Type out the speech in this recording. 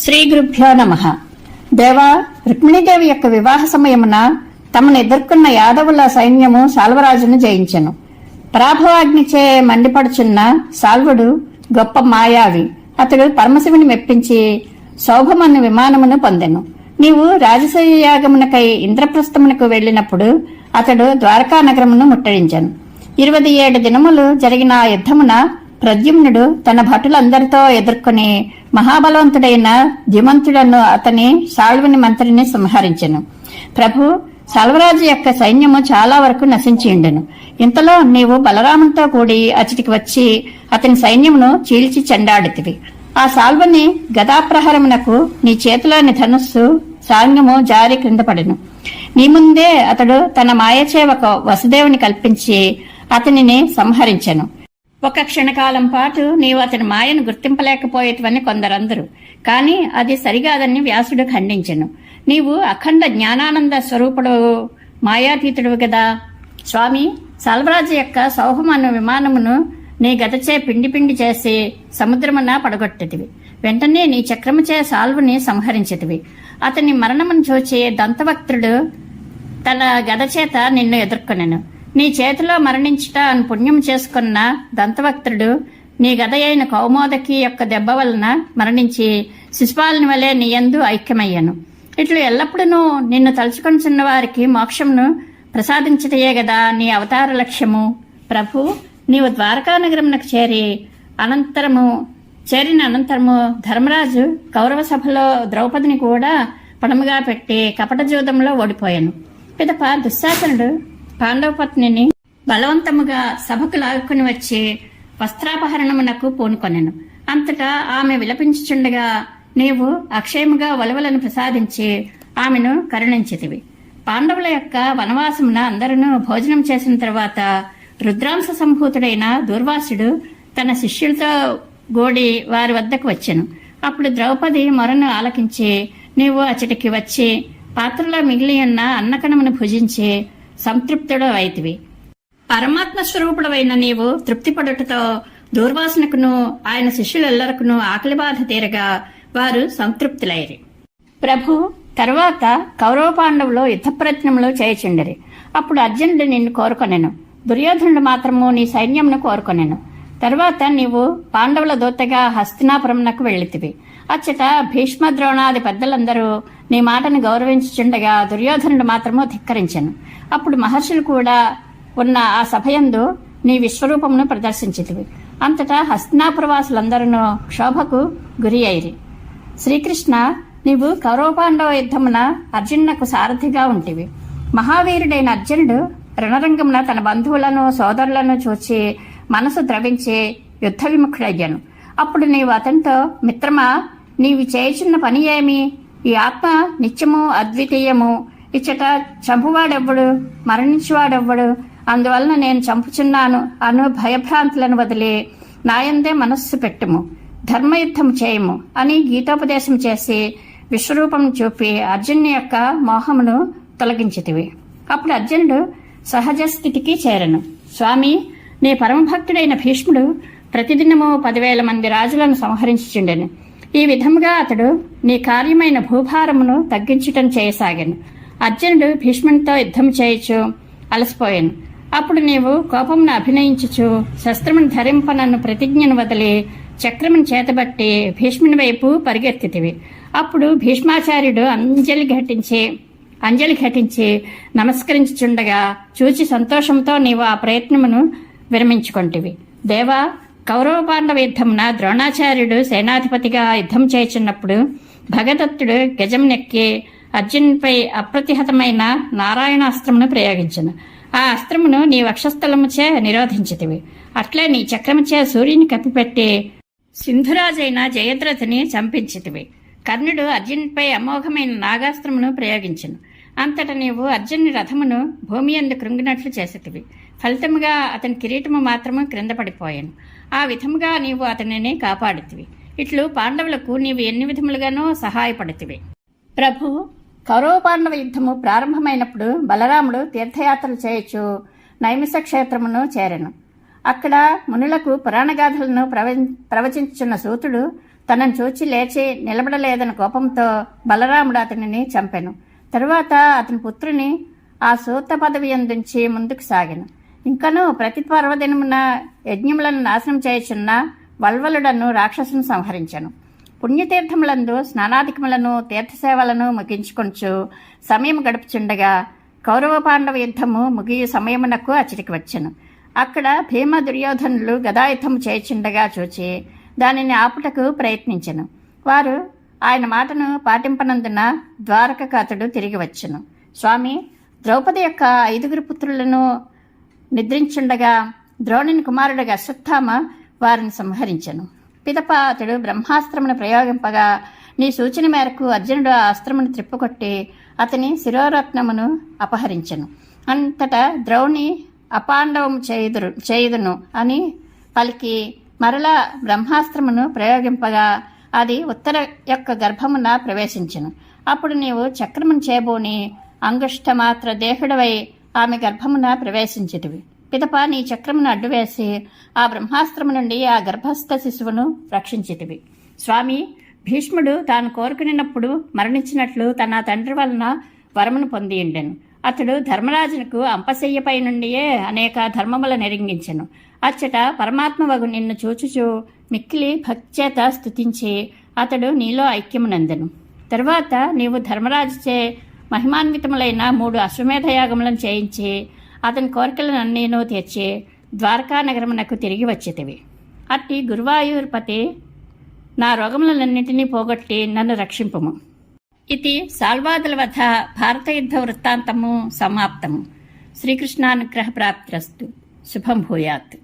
శ్రీ గురుభ్యో నమ. దేవా రుక్మిణీదేవి యొక్క వివాహ సమయమున తమను ఎదుర్కొన్న యాదవుల సైన్యము సాల్వరాజును జయించెను. పరాభవాగ్నిచే మండిపడుచున్న సాల్వుడు గొప్ప మాయావి. అతడు పరమశివుని మెప్పించి శోభమన్న విమానమును పొందెను. నీవు రాజసూయ యాగమునకై ఇంద్రప్రస్థమునకు వెళ్ళినప్పుడు అతడు ద్వారకా నగరమును ముట్టడించాను. ఇరవై ఏడు దినములు జరిగిన యుద్ధమున ప్రద్యుమ్నుడు తన భటులందరితో ఎదుర్కొని మహాబలవంతుడైన ధిమంతుడను అతని సాల్వుని మంత్రిని సంహరించెను. ప్రభు సల్వరాజు యొక్క సైన్యము చాలా వరకు నశించిండెను ఇంతలో నీవు బలరామునితో కూడి అతడికి వచ్చి అతని సైన్యమును చీల్చి చెండాడితివి. ఆ సాల్వని గదాప్రహరమునకు నీ చేతిలోని ధనుస్సు సాంగము జారి క్రింద పడెను. నీ ముందే అతడు తన మాయచే ఒక వసుదేవుని కల్పించి అతనిని సంహరించెను. ఒక క్షణకాలం పాటు నీవు అతని మాయను గుర్తింపలేకపోయేటివని కొందరందరు. కాని అది సరిగాదని వ్యాసుడు ఖండించెను. నీవు అఖండ జ్ఞానానంద స్వరూపుడు మాయాతీతుడు కదా. స్వామి సల్వరాజు యొక్క సౌహమను విమానమును నీ గతచే పిండి పిండి చేసి సముద్రమున పడగొట్టేటివి. వెంటనే నీ చక్రముచే సాల్వుని సంహరించేటివి. అతని మరణమును చూచి దంతవక్తుడు తన గద చేత నిన్ను ఎదుర్కొనెను. నీ చేతిలో మరణించుట అని పుణ్యం చేసుకున్న దంతవక్త్రుడు నీ గద అయిన కౌమోదకి యొక్క దెబ్బ వలన మరణించి శిశుపాలని వలె నీ యందు ఐక్యమయ్యాను. ఇట్లు ఎల్లప్పుడూ నిన్ను తలుచుకొనిచున్న వారికి మోక్షంను ప్రసాదించటయే గదా నీ అవతార లక్ష్యము. ప్రభు నీవు ద్వారకా నగరమునకు చేరి అనంతరము చేరిన అనంతరము ధర్మరాజు కౌరవ సభలో ద్రౌపదిని కూడా పడముగా పెట్టి కపట జూదంలో ఓడిపోయాను. పిదప దుశ్శాసనుడు పాండవ పత్నిని బలవంతముగా సభకు లాగుకుని వచ్చి వస్త్రాపహరణమునకు పూనుకొనెను. అంతటా ఆమె విలపించుచుండగా నీవు అక్షయముగా వలవలను ప్రసాదించి ఆమెను కరుణించితివి. పాండవుల యొక్క వనవాసమున అందరూ భోజనం చేసిన తర్వాత రుద్రాంశ సంభూతుడైన దూర్వాసుడు తన శిష్యులతో గోడి వారి వద్దకు వచ్చెను. అప్పుడు ద్రౌపది మొరను ఆలకించి నీవు అచటికి వచ్చి పాత్రలో మిగిలి ఉన్న అన్నకణమును భుజించి సంతృప్తుడు అయితివి పరమాత్మ స్వరూపుడవైన నీవు తృప్తిపడుటతో దూర్వాసనకును ఆయన శిష్యులెల్లరకును ఆకలి బాధ తీరగా వారు సంతృప్తులైరి. ప్రభు తరువాత కౌరవ పాండవులు యుద్ధ ప్రయత్నములు అప్పుడు అర్జునుడు నిన్ను కోరుకొనెను. దుర్యోధనుడు మాత్రము నీ సైన్యమును కోరుకొనెను. తరువాత నీవు పాండవుల దూతగా హస్తినాపురంనకు వెళ్ళితివి. అచ్చట భీష్మ ద్రోణాది పెద్దలందరూ నీ మాటను గౌరవించుచుండగా దుర్యోధనుడు మాత్రము ధిక్కరించను. అప్పుడు మహర్షులు కూడా ఉన్న ఆ సభయందు నీ విశ్వరూపమును ప్రదర్శించితివి. అంతటా హస్తినాపురవాసులందరూ క్షోభకు గురి అయిరి శ్రీకృష్ణ నీవు కౌరవపాండవ యుద్ధమున అర్జునునకు సారథిగా ఉంటివి. మహావీరుడైన అర్జునుడు రణరంగమున తన బంధువులను సోదరులను చూచి మనసు ద్రవించి యుద్ధ విముఖుడయ్యాను అప్పుడు నీవు అతనితో మిత్రమా నీవు చేయుచున్న పని ఏమి? ఈ ఆత్మ నిత్యము అద్వితీయము. ఇచ్చట చంపువాడెవ్వడు మరణించువాడెవ్వడు. అందువలన నేను చంపుచున్నాను అను భయభ్రాంతులను వదిలి. నాయందే మనస్సు పెట్టుము. ధర్మయుద్ధం చేయము అని గీతోపదేశం చేసి విశ్వరూపం చూపి అర్జునుని యొక్క మోహమును తొలగించితివి. అప్పుడు అర్జునుడు సహజ స్థితికి చేరను. స్వామి నీ పరమభక్తుడైన భీష్ముడు ప్రతిదినము పదివేల మంది రాజులను సంహరించుచుండెను. ఈ విధముగా అతడు నీ కార్యమైన భూభారమును తగ్గించటం చేయసాగాను. అర్జునుడు భీష్మునితో యుద్ధం చేయొచ్చు అలసిపోయాను. అప్పుడు నీవు కోపమును అభినయించుచు శస్త్రమును ధరింపనన్ను ప్రతిజ్ఞను వదిలి చక్రమును చేతబట్టి భీష్ముని వైపు పరిగెత్తితివి. అప్పుడు భీష్మాచార్యుడు అంజలి ఘటించి అంజలి ఘటించి నమస్కరించుచుండగా చూచి సంతోషంతో నీవు ఆ ప్రయత్నమును విరమించుకొంటివి. దేవా కౌరవ పాండవ యుద్ధమున ద్రోణాచార్యుడు సేనాధిపతిగా యుద్ధం చేయుచున్నప్పుడు భగదత్తుడు గజం నెక్కి అర్జున్పై అప్రతిహతమైన నారాయణాస్త్రమును ప్రయోగించను. ఆ అస్త్రమును నీ వక్షస్థలముచే నిరోధించితివి. అట్లే నీ చక్రముచే సూర్యుని కప్పిపెట్టి సింధురాజైన జయద్రథని చంపించితివి. కర్ణుడు అర్జున్పై అమోఘమైన నాగాస్త్రమును ప్రయోగించను. అంతట నీవు అర్జునుని రథమును భూమి ఎందు కృంగినట్లు చేసేటివి ఫలితముగా అతని కిరీటము మాత్రము క్రింద పడిపోయాను. ఆ విధముగా నీవు అతనిని కాపాడితివి. ఇట్లు పాండవులకు నీవు ఎన్ని విధములుగానో సహాయపడితివి. ప్రభు కౌరవ పాండవ యుద్ధము ప్రారంభమైనప్పుడు బలరాముడు తీర్థయాత్రలు చేయొచ్చు నైమిష క్షేత్రమును చేరను. అక్కడ మునులకు పురాణగాథలను ప్రవ ప్రవచించున్న సూతుడు తనను చూచి లేచి నిలబడలేదని కోపంతో బలరాముడు అతనిని చంపెను. తరువాత అతని పుత్రుని ఆ సూత పదవి అందించి ముందుకు సాగాను. ఇంకను ప్రతి పర్వదినమున యజ్ఞములను నాశనం చేయుచున్న వల్వలుడను రాక్షసును సంహరించాను. పుణ్యతీర్థములందు స్నానాధికములను తీర్థసేవలను ముగించుకొంచు సమయం గడుపుచుండగా కౌరవ పాండవ యుద్ధము ముగియు సమయమునకు అచ్చటికి వచ్చాను. అక్కడ భీమ దుర్యోధనులు గదాయుద్ధము చేయుచుండగా చూచి దానిని ఆపుటకు ప్రయత్నించాను. వారు ఆయన మాటను పాటింపనందున ద్వారకకు అతడు తిరిగి వచ్చెను. స్వామి ద్రౌపది యొక్క ఐదుగురు పుత్రులను నిద్రించుండగా ద్రోణుని కుమారుడిగా అశ్వత్థామ వారిని సంహరించను. పిదప అతడు బ్రహ్మాస్త్రమును ప్రయోగింపగా నీ సూచన మేరకు అర్జునుడు ఆ అస్త్రమును త్రిప్పుకొట్టి అతని శిరోరత్నమును అపహరించను. అంతటా ద్రౌణి అపాండవం చేయుదురు చేయుదును అని పలికి మరలా బ్రహ్మాస్త్రమును ప్రయోగింపగా అది ఉత్తర యొక్క గర్భమున ప్రవేశించను. అప్పుడు నీవు చక్రమును చేబోని అంగుష్టమాత్ర దేహుడవై ఆమె గర్భమున ప్రవేశించటివి. పిదప నీ చక్రమును అడ్డువేసి ఆ బ్రహ్మాస్త్రము నుండి ఆ గర్భస్థ శిశువును రక్షించితివి స్వామి భీష్ముడు తాను కోరుకునినప్పుడు మరణించినట్లు తన తండ్రి వలన వరమును పొంది ఉండెను అతడు ధర్మరాజునకు అంపశయ్యపై నుండియే అనేక ధర్మముల నెరింగించెను అచ్చట పరమాత్మవగు నిన్ను చూచుచూ మిక్కిలి భక్చేత స్థుతించి అతడు నీలో ఐక్యమునందను. తర్వాత నీవు ధర్మరాజుచే మహిమాన్వితములైన మూడు అశ్వమేధయాగములను చేయించి అతని కోరికలనన్నీను తీర్చి ద్వారకా నగరమునకు తిరిగి వచ్చేటివి అట్టి గురువాయూర్పతి నా రోగములన్నింటినీ పోగొట్టి నన్ను రక్షింపుము. ఇది సాల్వాదుల వధ భారత యుద్ధ వృత్తాంతము సమాప్తము. శ్రీకృష్ణానుగ్రహ ప్రాప్తిరస్తు శుభం భూయాత్.